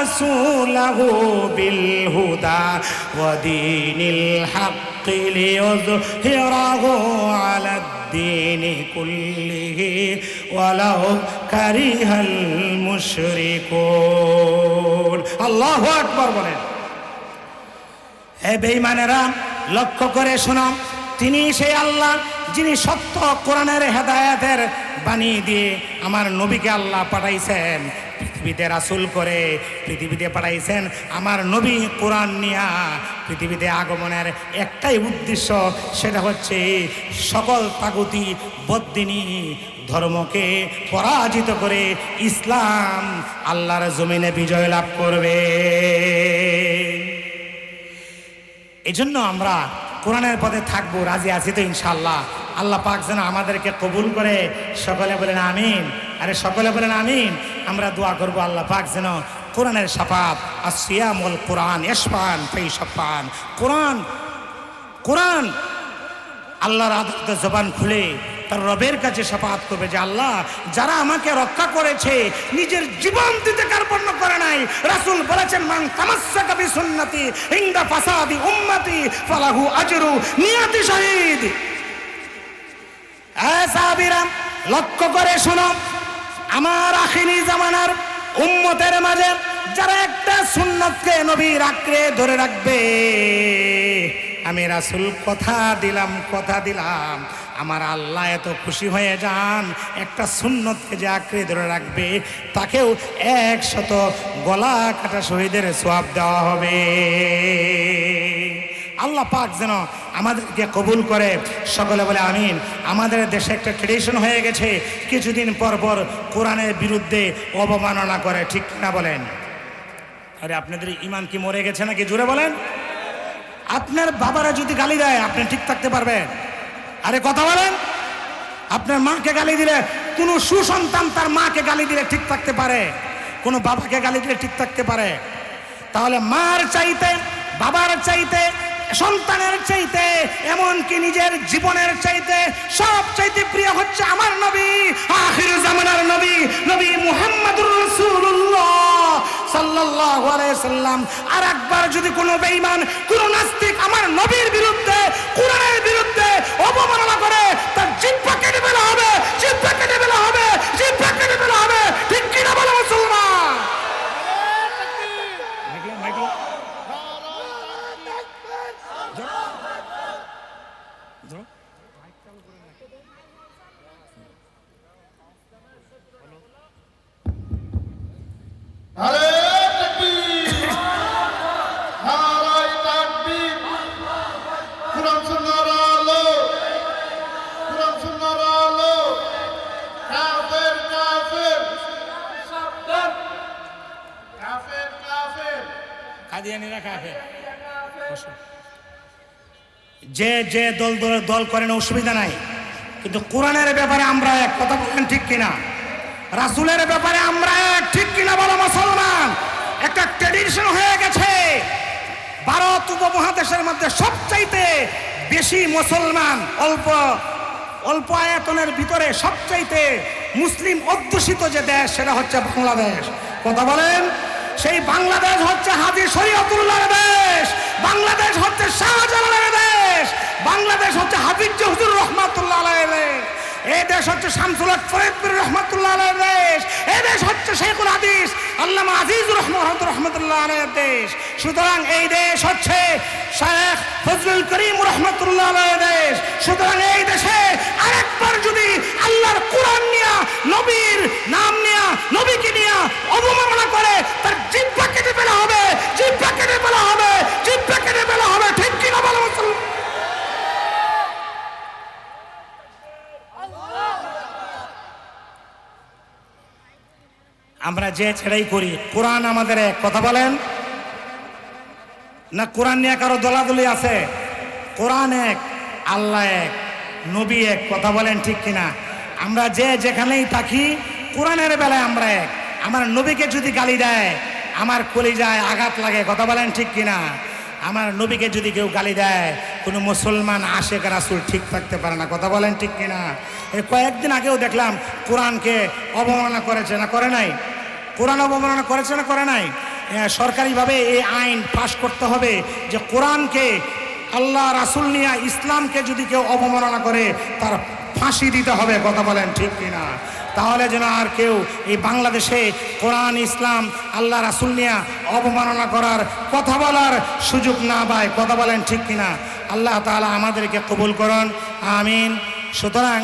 رسوله بالهدى ودين الحق ليظهره على الدين كله ولو كره المشركون الله أكبر বলেন হে বেঈমানেরা লক্ষ্য করে শোনো তিনি সেই আল্লাহ যিনি সত্য কোরআনের হেদায়াতের বাণী দিয়ে আমার নবীকে আল্লাহ পাঠাইছেন পৃথিবীতে রাসুল করে পৃথিবীতে পাঠাইছেন আমার নবী কোরআন নিয়া। পৃথিবীতে আগমনের একটাই উদ্দেশ্য সেটা হচ্ছে সকল তাগুতি বদ্দিনী ধর্মকে পরাজিত করে ইসলাম আল্লাহর জমিনে বিজয় লাভ করবে। এই জন্য আমরা কোরআনের পথে থাকব, রাজি আছি তো ইনশাল্লাহ আল্লাহ পাক যেন আমাদেরকে কবুল করে। সকলে বলেন আমিন। আরে সকলে বলেন আমিন। আমরা দোয়া করব আল্লাহ পাক যেন কোরআনের সাপাত আসিয়ামুল কোরআন এসপান ফেই সপান কোরআন কোরআন আল্লাহর আদরতে জবান খুলে তার রবের কাছে সাফাত করবে যে আল্লাহ, যারা আমাকে রক্ষা করেছে, নিজের জীবন দিতে কার্পণ্য করে নাই। রাসূল বলেছেন, মান তামাসসাকা বিসুন্নতি ইনদা ফাসাদি উম্মতি ফালাহু আজরু। নিয়াতি শহীদ। লক্ষ্য করে শোনো। আমার আখিরি জামানার উম্মতের মাঝে যারা একটা সুন্নতকে নবীর আঁকড়ে ধরে রাখবে, আমি রাসুল কথা দিলাম কথা দিলাম। আমার আল্লাহ এত খুশি হয়ে যান, একটা সুন্নতকে যে আঁকড়ে ধরে রাখবে, তাকেও একশত গলা কাটা শহীদের সোয়াব দেওয়া হবে। আল্লাহ পাক যেন আমাদেরকে কবুল করে। সকলে বলে আমিন। আমাদের দেশে একটা ট্রেডিশন হয়ে গেছে, কিছুদিন পর পর কোরআনের বিরুদ্ধে অবমাননা করে, ঠিক না বলেন? আরে, আপনাদের ইমান কি মরে গেছে নাকি? জুড়ে বলেন। আপনার বাবারা যদি গালি দেয়, আপনি ঠিক থাকতে পারবেন। আরে, কথা বলেন। আপনার মাকে গালি দিলে, কোনো সুসন্তান তার মাকে গালি দিলে ঠিক থাকতে পারে? কোনো বাবাকে গালি দিলে ঠিক থাকতে পারে? তাহলে মার চাইতে, বাবার চাইতে সন্তানের চাইতে, এমনকি নিজের জীবনের চাইতে সব চাইতে প্রিয় হচ্ছে আমার নবী, আখির জামানার নবী নবী মুহাম্মদুর রাসূলুল্লাহ সাল্লাল্লাহু আলাইহি সাল্লাম। আর একবার যদি কোনো বেঈমান, কোনো নাস্তিক আমার নবীর বিরুদ্ধে, কোরআনের বিরুদ্ধে অবমাননা করে, তার জিহ্বা কেটে ফেলা হবে জিহ্বা কেটে ফেলা হবে জিহ্বা কেটে ফেলা হবে, ঠিক কিনা বলো মুসলমান? কাদিয়ানিরা কাফের যে যে দল দল দল করেন অসুবিধা নাই। কিন্তু কোরআনের ব্যাপারে আমরা এক, কথা বলেন ঠিক কিনা? রাসুলের ব্যাপারে আমরা এক, ঠিক কিনা বলো মুসলমান? একটা ট্রেডিশন হয়ে গেছে। ভারত উপমহাদেশের মধ্যে সবচাইতে বেশি মুসলমান অল্প অল্প আয়তনের ভিতরে সবচাইতে মুসলিম অধ্যুষিত যে দেশ, সেটা হচ্ছে বাংলাদেশ। কথা বলেন? সেই বাংলাদেশ হচ্ছে হাজি শরীয়তুল্লাহ দেশ। বাংলাদেশ হচ্ছে শাহজালালের দেশ। দেশ হচ্ছে শামসুল ফরিদপুর রহমাতুল্লাহ দেশ। এই দেশ হচ্ছে শেখুল হাদিস, আল্লামা আজিজুর রহমান রহমতুল্লাহ আলাইহির দেশ। সুতরাং এই দেশ হচ্ছে শেখ ফজলুল করিম রহমতুল্লাহ আলাইহির দেশ। সুতরাং এই দেশে আরেকবার যদি আল্লাহর কোরআন নিয়া, নবীর নাম নিয়া, নবীকে নিয়া অবমাননা করে, তার জিহ্বা কেটে ফেলা হবে, জিহ্বা কেটে ফেলা হবে, জিহ্বা কেটে ফেলা হবে, ঠিক কিনা বলো মুসলমান? আমরা যে ছেড়াই করি, কোরআন আমাদের এক, কথা বলেন? না কোরআন নিয়ে কারও দলাদলি আছে? কোরআন এক, আল্লাহ এক, নবী এক, কথা বলেন ঠিক কিনা? আমরা যে যেখানেই থাকি, কোরআনের বেলায় আমরা এক। আমার নবীকে যদি গালি দেয়, আমার কলিজায় আঘাত লাগে, কথা বলেন ঠিক কিনা? আমার নবীকে যদি কেউ গালি দেয় কোনো মুসলমান আশেক রাসুল ঠিক থাকতে পারে না। কথা বলেন ঠিক কিনা? এই কয়েকদিন আগেও দেখলাম কোরআনকে অবমাননা করেছে না করে নাই? কোরআন অবমাননা করেছে না করে নাই? সরকারিভাবে এই আইন পাশ করতে হবে যে কোরআনকে আল্লাহ রাসুল নিয়া ইসলামকে যদি কেউ অবমাননা করে, তার ফাঁসি দিতে হবে, কথা বলেন ঠিক কিনা? তাহলে যেন আর কেউ এই বাংলাদেশে কোরআন, ইসলাম, আল্লাহ রাসুল নিয়া অবমাননা করার কথা বলার সুযোগ না পায়, কথা বলেন ঠিক কিনা? আল্লাহ তাআলা আমাদেরকে কবুল করুন, আমিন। সুতরাং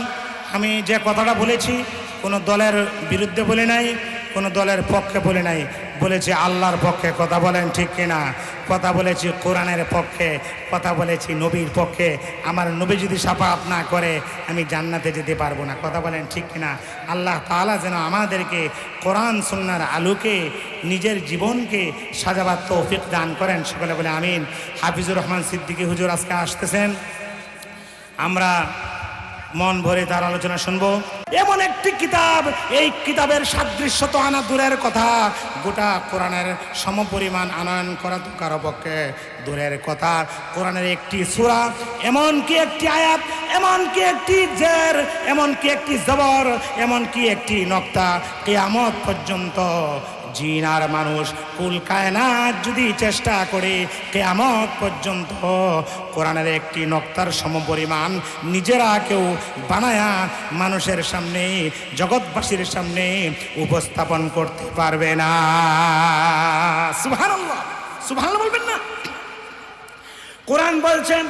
আমি যে কথাটা বলেছি, কোনো দলের বিরুদ্ধে বলে নাই, কোনো দলের পক্ষে বলে নাই। বলেছি আল্লাহর পক্ষে কথা বলেন ঠিক কিনা? কথা বলেছি কোরআনের পক্ষে, কথা বলেছি নবীর পক্ষে। আমার নবী যদি সাফাত না করে, আমি জান্নাতে যেতে পারব না। কথা বলেন ঠিক কিনা? আল্লাহ তাআলা যেন আমাদেরকে কোরআন, সুন্নার আলোকে, নিজের জীবনকে সাজাবার তৌফিক দান করেন। সকলে বলে আমিন। হাফিজুর রহমান সিদ্দিকী হুজুর আজকে আসতেছেন। আমরা মন ভরে তার আলোচনা শুনব। এমন একটি কিতাব, এই কিতাবের সাদৃশ্য তো আনা দূরের কথা। গোটা কোরআনের সমপরিমাণ আনয়ন করা তো কারও পক্ষে দূরের কথা। কোরআনের একটি সূরা, এমনকি একটি আয়াত, এমনকি একটি জের, এমনকি একটি জবর, এমনকি একটি নক্তা। কেয়ামত পর্যন্ত জিন আর মানুষ কুল কায়নাত যদি চেষ্টা করে কেয়ামত পর্যন্ত কোরআনের একটি নক্তার সমপরিমাণ নিজেরা কেউ বানায়া মানুষের সামনে, জগৎবাসীর সামনে উপস্থাপন করতে পারবে না। বলবেন না। কোরআন বলছেন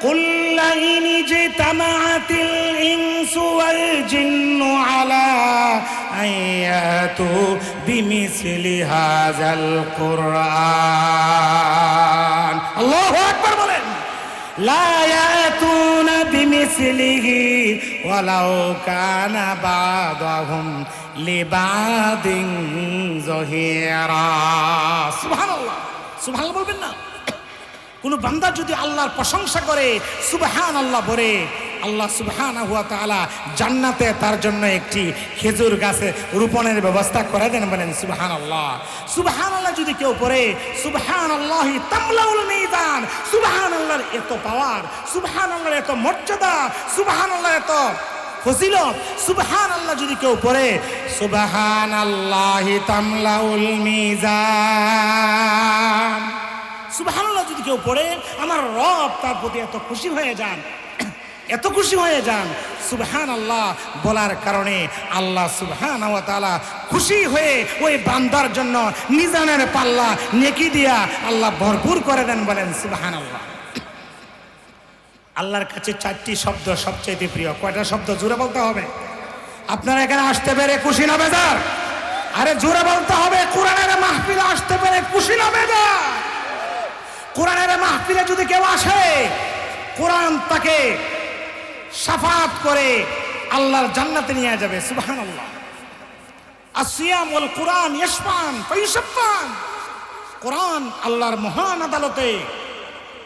কুল্লাইনি যে তামাতিল ইনসু ওয়াল জিন্নু আলা বিমিসলি হাযাল কুরআন আল্লাহু আকবার বলেন লা ইয়াতুনা বিমিসলিহি ওয়ালাউ কানা বাদাহুম লিবাদিন যহিরা সুবহানাল্লাহ সুবহানাল্লাহ বলবেন না। কোনো বান্দা যদি আল্লাহর প্রশংসা করে সুবহান আল্লাহ বলে আল্লাহ সুবহান হুয়া তাআলা জান্নাতে তার জন্য একটি খেজুর গাছে রোপণের ব্যবস্থা করে দেন বলেন সুবহান আল্লাহ সুবহান আল্লাহ যদি কেউ পড়ে সুবহান আল্লাহ তামলাউল মিজান সুবহান আল্লাহর এত পাওয়ার সুবহান আল্লাহর এত মর্যাদা সুবহান আল্লাহ এত ফজিলত সুবহান আল্লাহ যদি কেউ পড়ে সুবহান আল্লাহ তামলাউল মিজান। সুবহানাল্লাহ যদি কেউ পড়ে, আমার রব তার প্রতি এত খুশি হয়ে যান। এত খুশি হয়ে যান। সুবহান আল্লাহ বলার কারণে আল্লাহ সুবহান খুশি হয়ে ওই বান্দার জন্য নিজানের পাল্লা নেকি দিয়া আল্লাহ ভরপুর করে দেন বলেন সুবহান আল্লাহ আল্লাহর কাছে চারটি শব্দ সবচেয়ে প্রিয়। কয়টা শব্দ জুড়ে বলতে হবে? আপনারা এখানে আসতে পেরে খুশি না বেজার? আরে জোরে বলতে হবে, কোরআনের মাহফিলে আসতে পেরে খুশি না বেজার? কোরআনের মাহফিলে যদি কেউ আসে, কোরআন তাকে সাফাত করে আল্লাহর জান্নাতে নিয়ে যাবে সুবহান আল্লাহ আসিয়াম ওয়াল কোরআন ইসপান পৈশান কোরআন আল্লাহর মহান আদালতে,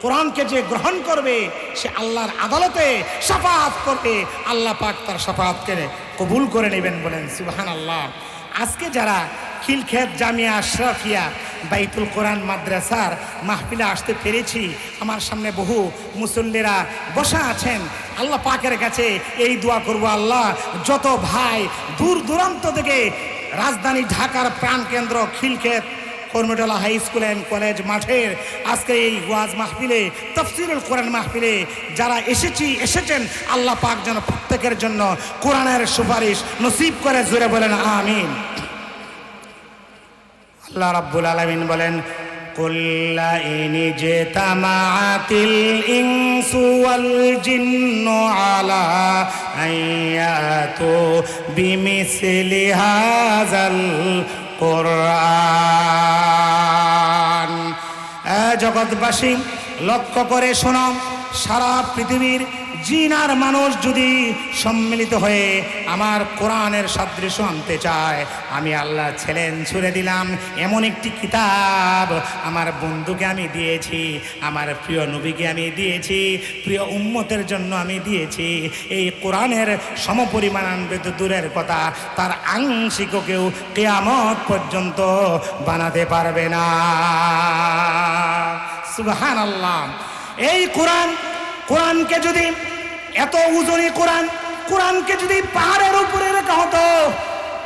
কোরআনকে যে গ্রহণ করবে, সে আল্লাহর আদালতে সাফাত করবে। আল্লাহ পাক তার সাফাতকে কবুল করে নেবেন বলেন সুবহান আল্লাহ আজকে যারা খিলক্ষেত জামিয়া আশরাফিয়া বাইতুল কোরআন মাদ্রাসার মাহফিলে আসতে পেরেছি, আমার সামনে বহু মুসল্লিরা বসা আছেন। আল্লাহ পাকের কাছে এই দোয়া করব, আল্লাহ, যত ভাই দূর দূরান্ত থেকে রাজধানী ঢাকার প্রাণকেন্দ্র Khilkhet Kurmitola high school and college মাঠের আজকে এই ওয়াজ মাহফিলে, তফসিরুল কোরআন মাহফিলে যারা এসেছি, এসেছেন, আল্লাহ পাক যেন প্রত্যেকের জন্য কোরআনের সুপারিশ নসিব করে জুড়ে বলেন, আমিন। আল্লাহ রাব্বুল আলামিন বলেন যে তামাতিল ইনসু ওয়াল জিন্নু আলা আয়াতু বিমিসলি হাযাল কোরআন। এ জগৎবাসী, লক্ষ্য করে শোনো সারা পৃথিবীর জিন আর মানুষ যদি সম্মিলিত হয়ে আমার কোরআনের সাদৃশ্য আনতে চায়, আমি আল্লাহ ছেলেন ছুড়ে দিলাম। এমন একটি কিতাব আমার বন্ধুকে আমি দিয়েছি, আমার প্রিয় নবীকে আমি দিয়েছি, প্রিয় উম্মতের জন্য আমি দিয়েছি। এই কোরআনের সমপরিমাণ আনবে তো দূরের কথা তার আংশিকও কেউ কেয়ামত পর্যন্ত বানাতে পারবে না। সুবহান আল্লাহ এই কোরআন কোরআনকে যদি এত উজনি কোরআন, কোরআনকে যদি পাহাড়ের উপরে রেখা হতো,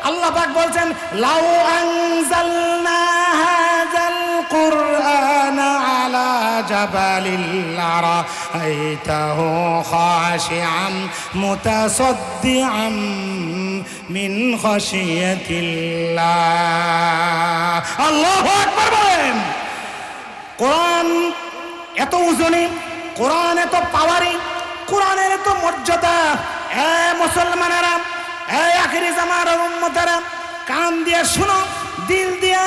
আল্লাহ পাক বলছেন, লাউ আনজালনা হাযাল কুরআনা আলা জাবালিল লারাআইতাহু খাশিআম মুতাসাদ্দিআন মিন খাশিয়াতিল্লাহ। আল্লাহু আকবার বলেন। কোরআন এত উজনি কোরআন তো পাওয়ারি কোরআনের তো মর্যাদা। এ মুসলমানেরা, এ আখিরি জামার উম্মতেরা, কান দিয়ে শুনো, দিল দিয়া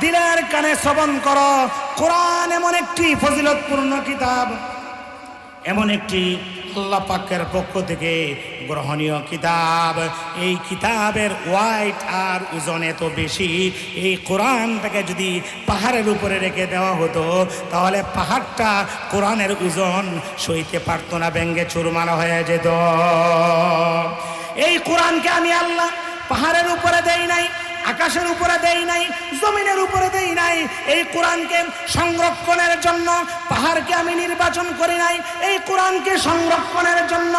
দিলের কানে শ্রবণ করো। কোরআন এমন একটি ফজিলতপূর্ণ কিতাব। এমন একটি আল্লাহ পাকের পক্ষ থেকে গ্রহণীয় কিতাব। এই কিতাবের ওয়াইট আর ওজন এত বেশি, এই কোরআনটাকে যদি পাহাড়ের উপরে রেখে দেওয়া হতো, তাহলে পাহাড়টা কোরআনের ওজন সইতে পারতো না, ব্যঙ্গে চুরমানো হয়ে যেত। এই কোরআনকে আমি আল্লাহ পাহাড়ের উপরে দেই নাই আকাশের উপরে দেই নাই, জমিনের উপরে দেই নাই। এই কোরআনকে সংরক্ষণের জন্য, পাহাড়কে আমি নির্বাচন করি নাই। এই কোরআনকে সংরক্ষণের জন্য,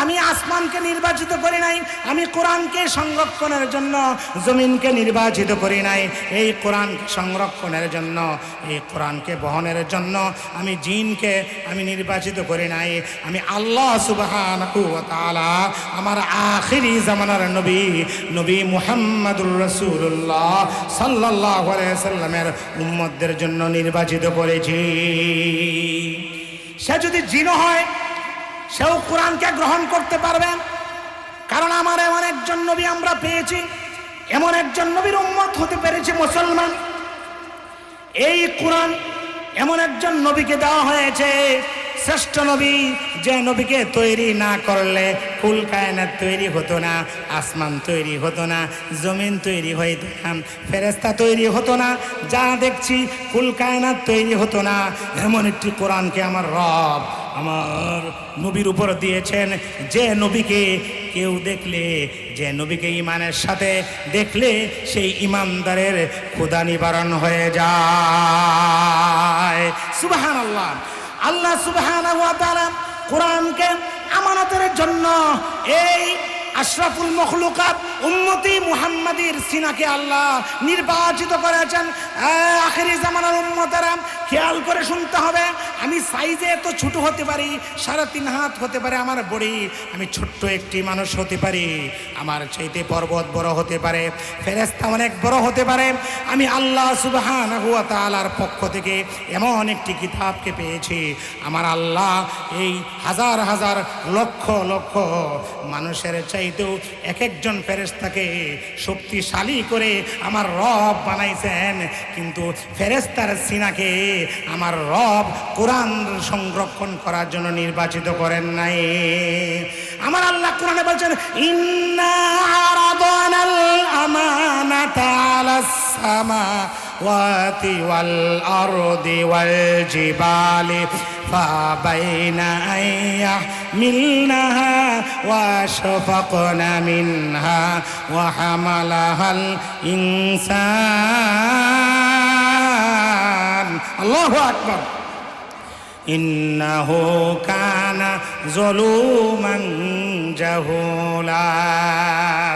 আমি আসমানকে নির্বাচিত করি নাই। আমি কোরআনকে সংরক্ষণের জন্য, জমিনকে নির্বাচিত করি নাই। এই কোরআনকে সংরক্ষণের জন্য, এই কোরআনকে বহনের জন্য আমি জিনকে আমি নির্বাচিত করি নাই। আমি আল্লাহ সুবহান আমার আখিরি জামানার নবী নবী মুহাম্মদুর রসুল্লাহ সাল্লাহ সাল্লামের উম্মতদের জন্য নির্বাচিত করেছি। সে যদি জিন হয়, সেও কোরআনকে গ্রহণ করতে পারবেন কারণ আমার এমন একজন নবী আমরা পেয়েছি, এমন একজন নবীর উম্মত হতে পেরেছে মুসলমান। এই কোরআন এমন একজন নবীকে দেওয়া হয়েছে শ্রেষ্ঠ নবী, যে নবীকে তৈরি না করলে ফুল কায়নাত তৈরি হতো না, আসমান তৈরি হতো না, জমিন তৈরি হইতো না ফেরেস্তা তৈরি হতো না, যা দেখছি ফুল কায়নাত তৈরি হতো না। এমন একটি কোরআনকে আমার রব আমার নবীর উপর দিয়েছেন, যে নবীকে কেউ দেখলে, যে নবীকে ইমানের সাথে দেখলে সেই ইমানদারের ক্ষুদা নিবারণ হয়ে যায়। সুবাহান আল্লাহ আল্লাহ সুবাহ কোরআনকে আমানতের জন্য এই আশরাফুল মখলুকাত উম্মতি মুহাম্মাদির সিনাকে আল্লাহ নির্বাচিত করেছেন। আখেরি জামানার উম্মতেরা, খেয়াল করে শুনতে হবে, আমি সাইজে এত ছোট হতে পারি, সাড়ে তিন হাত হতে পারে আমার বড়ি, আমি ছোট্ট একটি মানুষ হতে পারি, আমার চাইতে পর্বত বড় হতে পারে ফেরেস্তা অনেক বড় হতে পারে, আমি আল্লাহ সুবহান হুয়া তালার পক্ষ থেকে এমন একটি কিতাবকে পেয়েছি, আমার আল্লাহ এই হাজার হাজার লক্ষ লক্ষ মানুষের চাইতেও এক একজন ফেরেস্তাকে শক্তিশালী করে আমার রব বানাইছেন। কিন্তু ফেরেস্তার সিনাকে আমার রব কোরআন সংরক্ষণ করার জন্য নির্বাচিত করেন নাই। আমার আল্লাহ কোরআনে বলছেন, ইন্না আমানাতা আলাস السماوات والأرض والجبال فبين أن يحملنها واشفقن منها وحملها الإنسان. الله أكبر. إنه كان ظلوما جهولا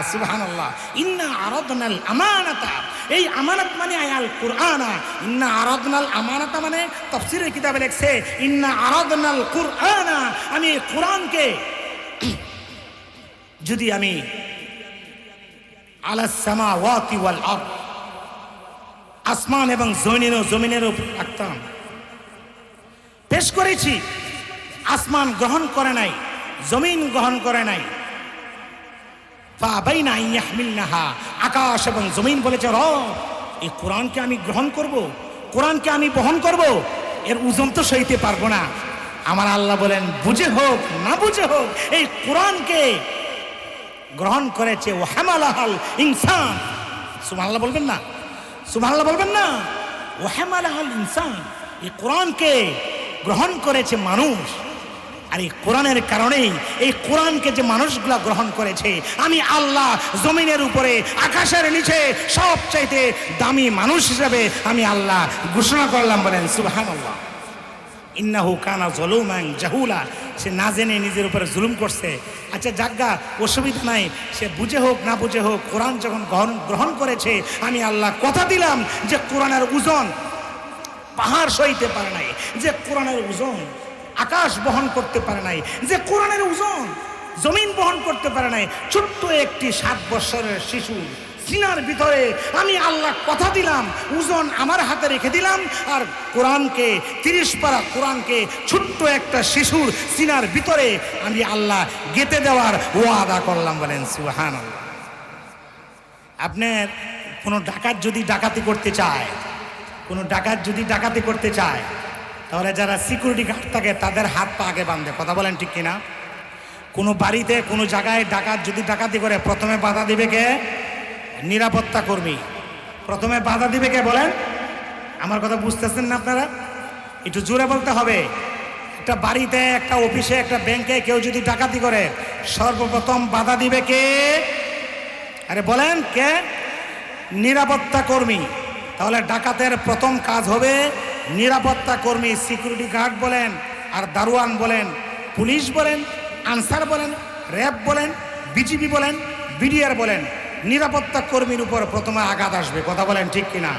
سبحان الله إنا عرضنا الأمانة এই আমানত মানে আয়াল কুরআনা ইন্না আরাদনাল আমানাতা মানে তাফসীরের কিতাবে লেখছে ইন্না আরাদনাল কুরআনা আমি এই কোরআনকে যদি আমি আলাস সামাওয়াতি ওয়াল আরদ আসমান এবং জমিনের জমিনের উপর রাখতাম পেশ করেছি। আসমান গ্রহণ করে নাই, জমিন গ্রহণ করে নাই। ফাবাইনা ইয়াহমিলনাহা, আকাশ এবং জমিন বলেছে র এই কোরআনকে আমি গ্রহণ করব, কোরআনকে আমি বহন করব, এর ওজন তো সইতে পারব না। আমার আল্লাহ বলেন, বুঝে হোক, না বুঝে হোক, এই কোরআনকে গ্রহণ করেছে ও হেমালাহাল ইনসান। সুবহানাল্লাহ বলবেন না, সুবহানাল্লাহ বলবেন না ও হেমালাহাল ইনসান। এই কোরআনকে গ্রহণ করেছে মানুষ। আর এই কোরআনের কারণেই, এই কোরআনকে যে মানুষগুলা গ্রহণ করেছে, আমি আল্লাহ জমিনের উপরে, আকাশের নিচে সব চাইতে দামি মানুষ হিসেবে আমি আল্লাহ ঘোষণা করলাম বলেন সুবাহান আল্লাহ ইন্নাহু কানা জলুমান জাহুলা। সে না জেনে নিজের উপরে জুলুম করছে। আচ্ছা জাগা অসুবিধা নাই। সে বুঝে হোক, না বুঝে হোক, কোরআন যখন গ্রহণ গ্রহণ করেছে, আমি আল্লাহ কথা দিলাম যে কোরআনের ওজন পাহাড় সইতে পারে নাই, যে কোরআনের ওজন আকাশ বহন করতে পারে নাই, যে কোরআনের ওজন জমিন বহন করতে পারে নাই, ছোট্ট একটি সাত বছরের শিশু সিনার ভিতরে আমি আল্লাহ কথা দিলাম, ওজন আমার হাতে রেখে দিলাম, আর কোরআনকে, তিরিশ পারা কোরআনকে ছোট্ট একটা শিশুর সিনার ভিতরে আমি আল্লাহ গেতে দেওয়ার ওয়াদা করলাম, বলেন সুহান আপনার কোনো ডাকাত যদি ডাকাতি করতে চায় কোনো ডাকাত যদি ডাকাতি করতে চায়, তাহলে যারা সিকিউরিটি গার্ড থাকে, তাদের হাত পা আগে বাঁধে। কথা বলেন ঠিক কিনা? কোনো বাড়িতে, কোনো জায়গায় ডাকাত যদি ডাকাতি করে, প্রথমে বাধা দিবে কে? নিরাপত্তা কর্মী। প্রথমে বাধা দিবে কে বলেন? আমার কথা বুঝতেছেন না আপনারা? একটু জোরে বলতে হবে। একটা বাড়িতে, একটা অফিসে, একটা ব্যাংকে কেউ যদি ডাকাতি করে, সর্বপ্রথম বাধা দিবে কে? আরে বলেন কে? নিরাপত্তা কর্মী। তাহলে ডাকাতের প্রথম কাজ হবে নিরাপত্তা কর্মী সিকিউরিটি গার্ড বলেন, আর দারোয়ান বলেন, পুলিশ বলেন, আনসার বলেন, র্যাব বলেন, বিজিবি বলেন, বিডিআর বলেন, নিরাপত্তা কর্মীর উপর প্রথমে আঘাত আসবে, কথা বলেন ঠিক কিনা।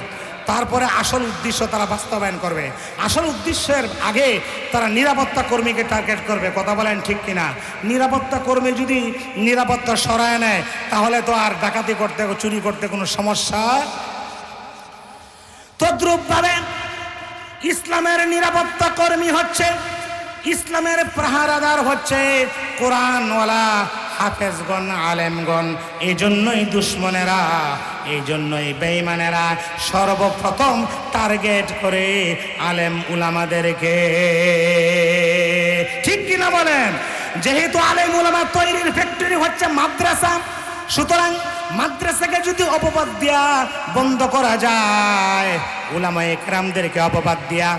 তারপরে আসল উদ্দেশ্য তারা বাস্তবায়ন করবে। আসল উদ্দেশ্যের আগে তারা নিরাপত্তা কর্মীকে টার্গেট করবে, কথা বলেন ঠিক কিনা। নিরাপত্তা কর্মী যদি নিরাপত্তা সরায় নেয়, তাহলে তো আর ডাকাতি করতে, চুরি করতে কোনো সমস্যা তদ্রূপভাবে ইসলামের নিরাপত্তা কর্মী হচ্ছে, ইসলামের প্রহারাদার হচ্ছে কোরআনওয়ালা, হাফেজগণ, আলেমগণ। এই জন্যই দুশ্মনেরা এই জন্যই বেঈমানেরা সর্বপ্রথম টার্গেট করে আলেম উলামাদেরকে। ঠিক কিনা বলেন? যেহেতু আলেম উলামা তৈরির ফ্যাক্টরি হচ্ছে মাদ্রাসা সুতরাং মাদ্রাসাকে যদি অপবাদ দেয়া বন্ধ করা যায় ওলামা একরামদেরকে অপবাদ দিয়া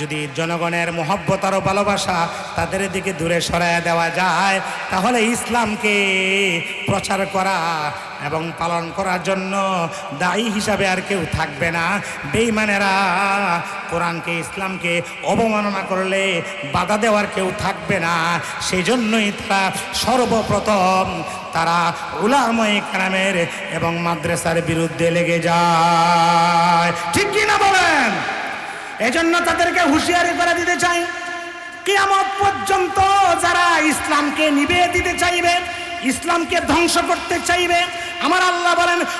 যদি জনগণের মহব্বত আরও ভালোবাসা তাদের দিকে দূরে সরায় দেওয়া যায়, তাহলে ইসলামকে প্রচার করা এবং পালন করার জন্য দায়ী হিসাবে আর কেউ থাকবে না। বেইমানেরা কোরআনকে, ইসলামকে অবমাননা করলে বাধা দেওয়ার কেউ থাকবে না। সেই জন্যই তারা সর্বপ্রথম তারা উলাময় কালামের এবং মাদ্রাসার বিরুদ্ধে লেগে যায়। ঠিক কি না বলেন? এজন্য তাদেরকে হুঁশিয়ারি করে দিতে চাই। কিয়ামত পর্যন্ত যারা ইসলামকে নিবে দিতে চাইবে, ইসলামকে ধ্বংস করতে চাইবে, আমার আল্লাহ বলেন